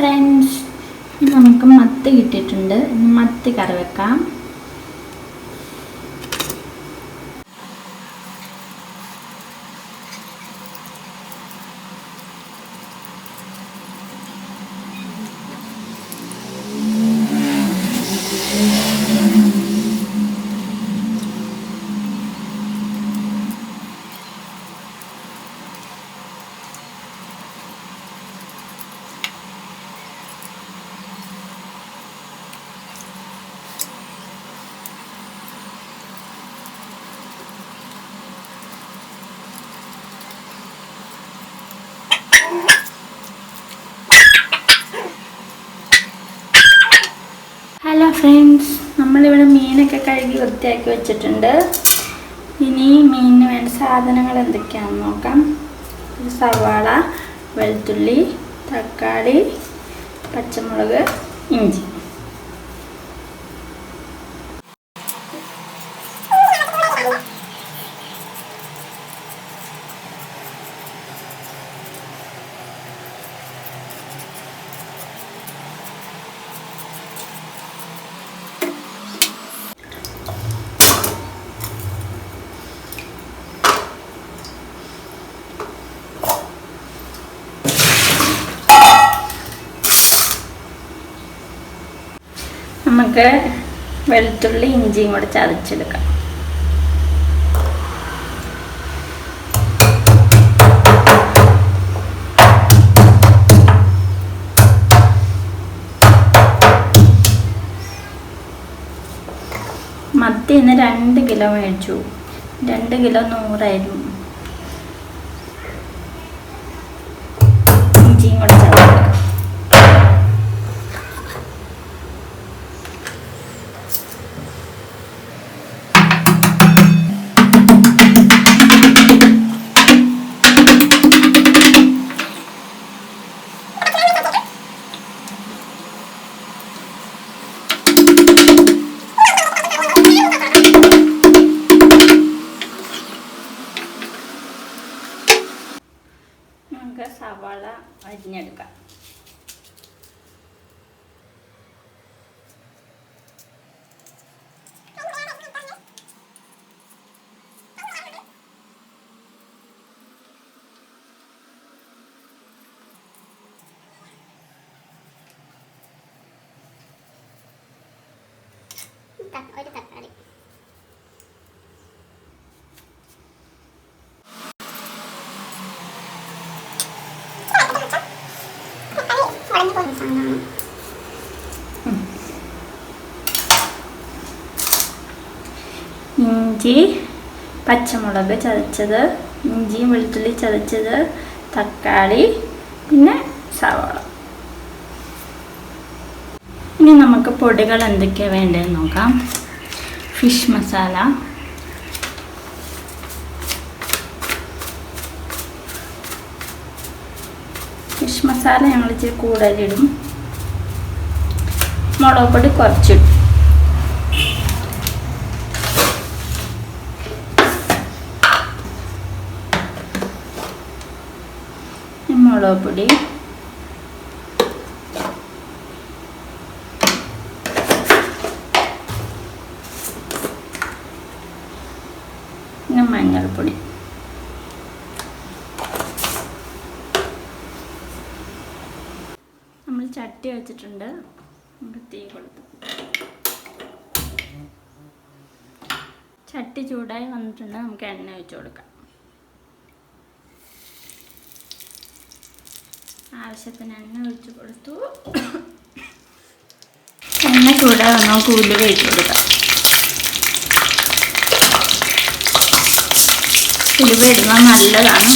Friends ഇനി നമുക്ക് മത്തി കിട്ടിയിട്ടുണ്ട്. ഇനി മത്തി കറി വെക്കാം. ഹലോ മീനൊക്കെ കഴുകി വൃത്തിയാക്കി വെച്ചിട്ടുണ്ട്. ഇനി മീനിന് വേണ്ട സാധനങ്ങൾ എന്തൊക്കെയാണെന്ന് നോക്കാം. സവാള വെളുത്തുള്ളി തക്കാളി പച്ചമുളക് ഇഞ്ചി. നമുക്ക് വെളുത്തുള്ളി ഇഞ്ചിയും കൂടെ ചതച്ചെടുക്കാം. മത്തി ഇന്ന് രണ്ട് കിലോ മേടിച്ചു. രണ്ട് കിലോ നൂറായിരുന്നു. ഇഞ്ചിയും കൂടെ 아니야 누 가? 일단 어디 갔다 그 래. സാധനമാണ് ഇഞ്ചി പച്ചമുളക് ചതച്ചത് ഇഞ്ചിയും വെളുത്തുള്ളി ചതച്ചത് തക്കാളി പിന്നെ സവാള. ഇനി നമുക്ക് പൊടികൾ എന്തൊക്കെയാണ് വേണ്ടതെന്ന് നോക്കാം. ഫിഷ് മസാല ഫിഷ് മസാല ഞങ്ങൾ ഇച്ചിരി കൂടുതലിടും. മുളക് പൊടി കുറച്ചിടും. മുളക് പൊടി പിന്നെ മഞ്ഞൾപ്പൊടി നമ്മൾ ചട്ടി വെച്ചിട്ടുണ്ട്. തീ കൊടുത്തു. ചട്ടി ചൂടായി വന്നിട്ടുണ്ട്. നമുക്ക് എണ്ണ ഒഴിച്ചു കൊടുക്കാം. ആവശ്യത്തിന് എണ്ണ ഒഴിച്ച് കൊടുത്തു. എണ്ണ ചൂടായി വന്നാൽ നമുക്ക് ഉലുവ ഇട്ട് കൊടുക്കാം. ഉലുവ ഇടുന്നത് നല്ലതാണ്.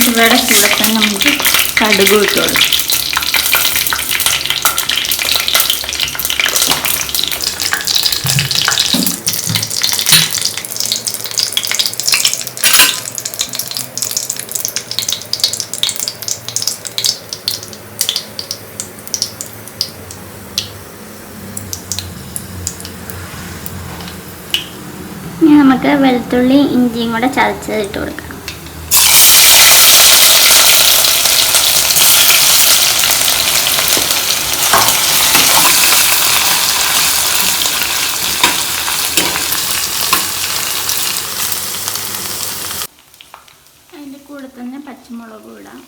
ഉലുവയുടെ കൂടെ നമുക്ക് കടുക് ഇട്ട് കൊടുക്കാം ഇനി നമുക്ക് വെളുത്തുള്ളി ഇഞ്ചിയും കൂടെ ചതച്ചത് ഇട്ട് കൊടുക്കാം കൂടെ തന്നെ പച്ചമുളകും ഇടാം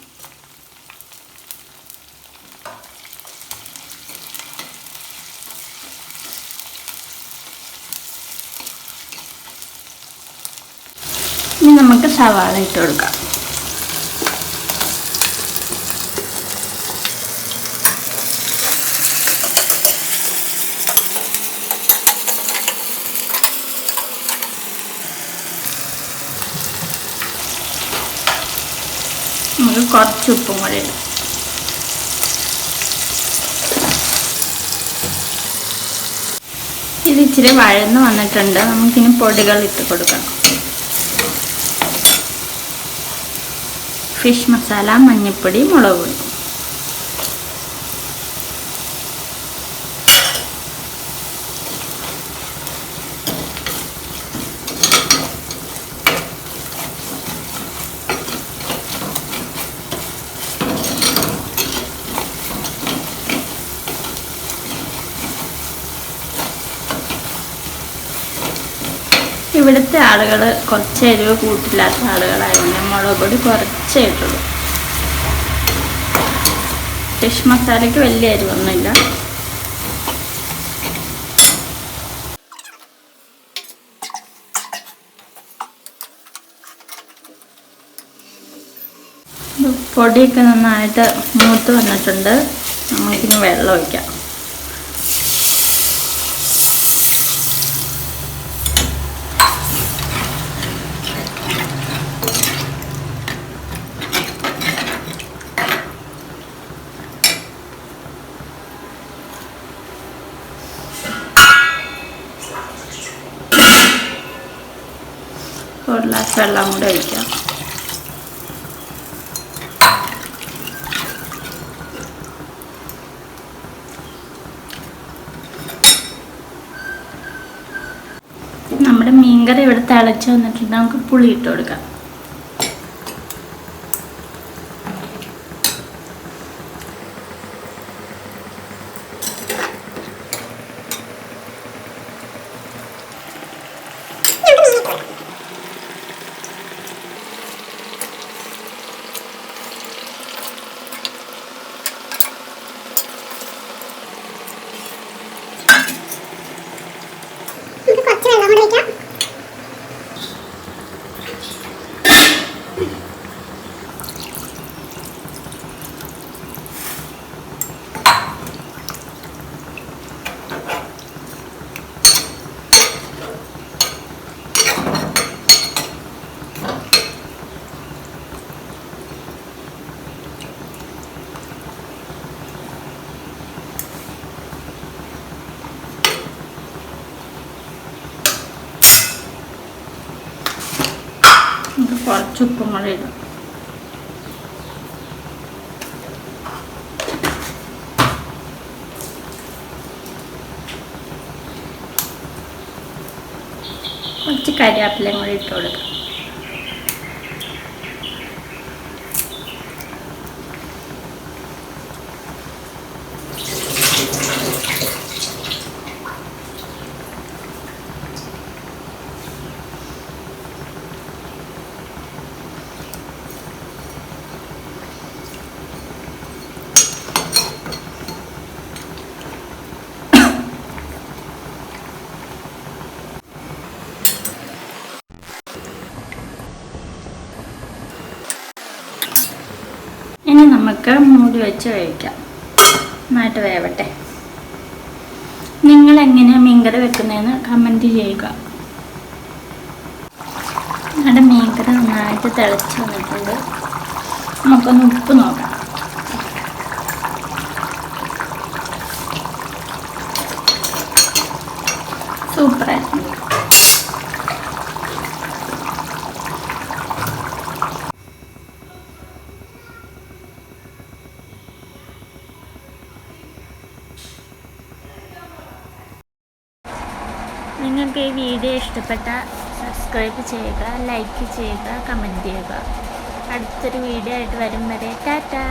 ഇനി നമുക്ക് സവാള ഇട്ട് കൊടുക്കാം. നമുക്ക് കുറച്ച് ഉപ്പും കൂടെ ഇടാം. ഇത് ഇച്ചിരി വഴന്ന് വന്നിട്ടുണ്ട്. നമുക്കിനി പൊടികൾ ഇട്ട് കൊടുക്കണം. ഫിഷ് മസാല മഞ്ഞൾപ്പൊടി മുളക് പൊടി. ഇവിടുത്തെ ആളുകൾ കുറച്ച് എരിവ് കൂട്ടില്ലാത്ത ആളുകളായതുകൊണ്ട് മുളക് പൊടി കുറച്ചേ ഇട്ടുള്ളൂ. ഫിഷ് മസാലയ്ക്ക് വലിയ എരിവൊന്നുമില്ല. പൊടിയൊക്കെ നന്നായിട്ട് മൂത്ത് വന്നിട്ടുണ്ട്. നമുക്കിനി വെള്ളം ഒഴിക്കാം. വെള്ളം കൂടെ ഒഴിക്കാം. നമ്മുടെ മീൻകറി ഇവിടെ തിളച്ച് വന്നിട്ടുണ്ട്. നമുക്ക് പുളി ഇട്ട് കൊടുക്കാം. enamora നമുക്ക് കുറച്ച് ഉപ്പും കൂടെ നമുക്ക് മൂടി വെച്ച് കഴിക്കാം. നന്നായിട്ട് വേവട്ടെ. നിങ്ങൾ എങ്ങനെയാണ് മീൻകറി വെക്കുന്നതെന്ന് കമന്റ് ചെയ്യുക. നമ്മുടെ മീൻകറി നന്നായിട്ട് തിളച്ച് വന്നിട്ടുണ്ട്. നമുക്കൊന്ന് ഉപ്പ് നോക്കാം. നിങ്ങൾക്ക് ഈ വീഡിയോ ഇഷ്ടപ്പെട്ട സബ്സ്ക്രൈബ് ചെയ്യുക ലൈക്ക് ചെയ്യുക കമന്റ് ചെയ്യുക. അടുത്തൊരു വീഡിയോ ആയിട്ട് വരും വരെ. ടാറ്റാ!